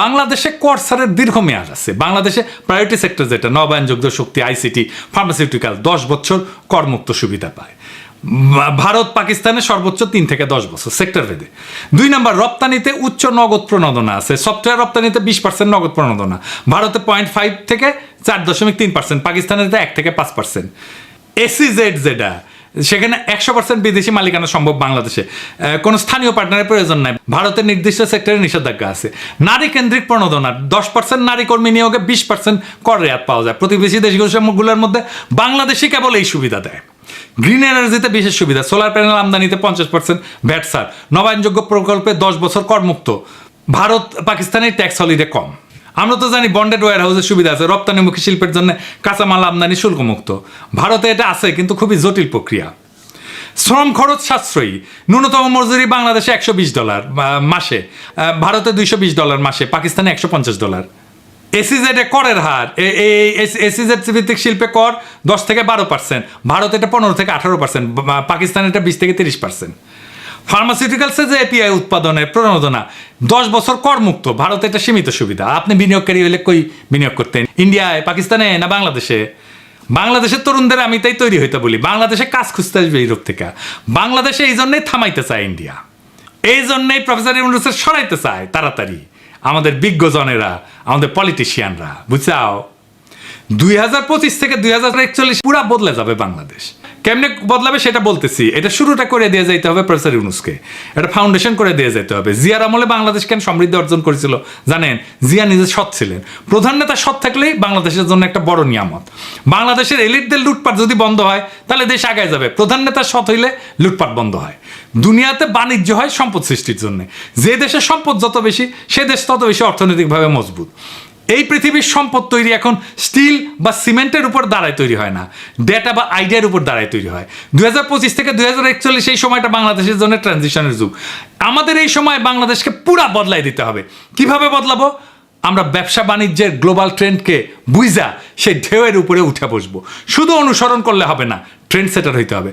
বাংলাদেশে কোয়ার্সারের দীর্ঘ মেয়াদ আছে। বাংলাদেশে প্রায়োরিটি সেক্টর যেটা নবায়নযোগ্য শক্তি আইসিটি ফার্মাসিউটিক্যাল দশ বছর করমুক্ত সুবিধা পায়। ভারত পাকিস্তানে সর্বোচ্চ তিন থেকে দশ বছর সেক্টর ভেদে। দুই নম্বর, রপ্তানিতে উচ্চ নগদ প্রণোদনা আছে। সফটওয়্যার রপ্তানিতে বিশ পার্সেন্ট নগদ প্রণোদনা। ভারতে পয়েন্ট ফাইভ থেকে চার দশমিক তিন পার্সেন্ট পাকিস্তানের এক থেকে পাঁচ পার্সেন্ট এসি জেড যেটা সেখানে একশো পার্সেন্ট বিদেশি মালিকানা সম্ভব বাংলাদেশে। কোনো স্থানীয় পার্টনারের প্রয়োজন নাই। ভারতের নির্দিষ্ট সেক্টরে নিষেধাজ্ঞা আছে। নারী কেন্দ্রিক প্রণোদনা, দশ পার্সেন্ট নারী কর্মী নিয়োগে বিশ পার্সেন্ট কর রেয়াত পাওয়া যায়। প্রতিবেশী দেশগুলোর মধ্যে বাংলাদেশই কেবল এই সুবিধা দেয়। গ্রিন এনার্জিতে বিশেষ সুবিধা সোলার প্যানেল আমদানিতে পঞ্চাশ পার্সেন্ট ভ্যাট সার নবায়নযোগ্য প্রকল্পে দশ বছর করমুক্ত। ভারত পাকিস্তানের ট্যাক্স হলিডে কম। আমরা তো জানি বন্ডেড ওয়ার হাউসের সুবিধা আছে, রপ্তানিমুখী শিল্পের জন্য কাঁচামাল আমদানি শুল্কমুক্ত। ভারতে এটা আছে, কিন্তু খুবই জটিল প্রক্রিয়া। শ্রম খরচ সাশ্রয়ী। ন্যূনতম মজুরি বাংলাদেশে একশো বিশ ডলার মাসে। ভারতে দুইশো বিশ ডলার মাসে, পাকিস্তানে একশো পঞ্চাশ ডলার। এসিজেড এ করের হার এসিজেড ভিত্তিক শিল্পে কর দশ থেকে বারো পার্সেন্ট, ভারত এটা পনেরো থেকে আঠারো পার্সেন্ট পাকিস্তান এটা বিশ থেকে তিরিশ পার্সেন্ট। ফার্মাসিউটিক্যালসে যে এপিআই উৎপাদনের প্রণোদনা, দশ বছর করমুক্ত, ভারতে এটা সীমিত সুবিধা। আপনি বিনিয়োগকারী হলে কই বিনিয়োগ করতেন? ইন্ডিয়ায় পাকিস্তানে না বাংলাদেশে? বাংলাদেশের তরুণদের আমি তাই তৈরি হইতে বলি, বাংলাদেশে কাজ খুঁজতে আসবে ইউরোপ থেকে। বাংলাদেশে এই জন্যই থামাইতে চায় ইন্ডিয়া এই জন্যই প্রফেসর ইউনুসের সরাইতে চায়, তাড়াতাড়ি। আমাদের বিজ্ঞজনেরা, আমাদের পলিটিশিয়ানরা বুঝছাও? দুই হাজার পঁচিশ থেকে দুই হাজার একচল্লিশ পুরা বদলে যাবে বাংলাদেশ। কেমনে বদলাবে সেটা বলতেছি। এটা শুরুটা করে দিয়ে যেতে হবে প্রফেসর ইউনুসকে। এটা ফাউন্ডেশন করে দিয়ে যেতে হবে। জিয়ার আমলে বাংলাদেশ কেন সমৃদ্ধি অর্জন করেছিল জানেন? জিয়া নিজে সৎ ছিলেন। প্রধান নেতা সৎ থাকলেই বাংলাদেশের জন্য একটা বড় নিয়ামত। বাংলাদেশের এলিটদের লুটপাট যদি বন্ধ হয়, তাহলে দেশ আগায় যাবে। প্রধান নেতা সৎ হইলে লুটপাট বন্ধ হয়। দুনিয়াতে বাণিজ্য হয় সম্পদ সৃষ্টির জন্য। যে দেশের সম্পদ যত বেশি, সে দেশ তত বেশি অর্থনৈতিকভাবে মজবুত। এই পৃথিবীর সম্পদ তৈরি এখন স্টিল বা সিমেন্টের উপর দাঁড়ায় তৈরি হয় না। ডেটা বা আইডিয়ার উপর দাঁড়ায় তৈরি হয়। দুই হাজার পঁচিশ থেকে একচল্লিশ এই সময়টা বাংলাদেশের জন্য ট্রানজিশনের যুগ। আমাদের এই সময় বাংলাদেশকে পুরা বদলাই দিতে হবে। কীভাবে বদলাবো? আমরা ব্যবসা বাণিজ্যের গ্লোবাল ট্রেন্ডকে বুঝা সেই ঢেউয়ের উপরে উঠে বসবো। শুধু অনুসরণ করলে হবে না ট্রেন্ড সেটার হইতে হবে।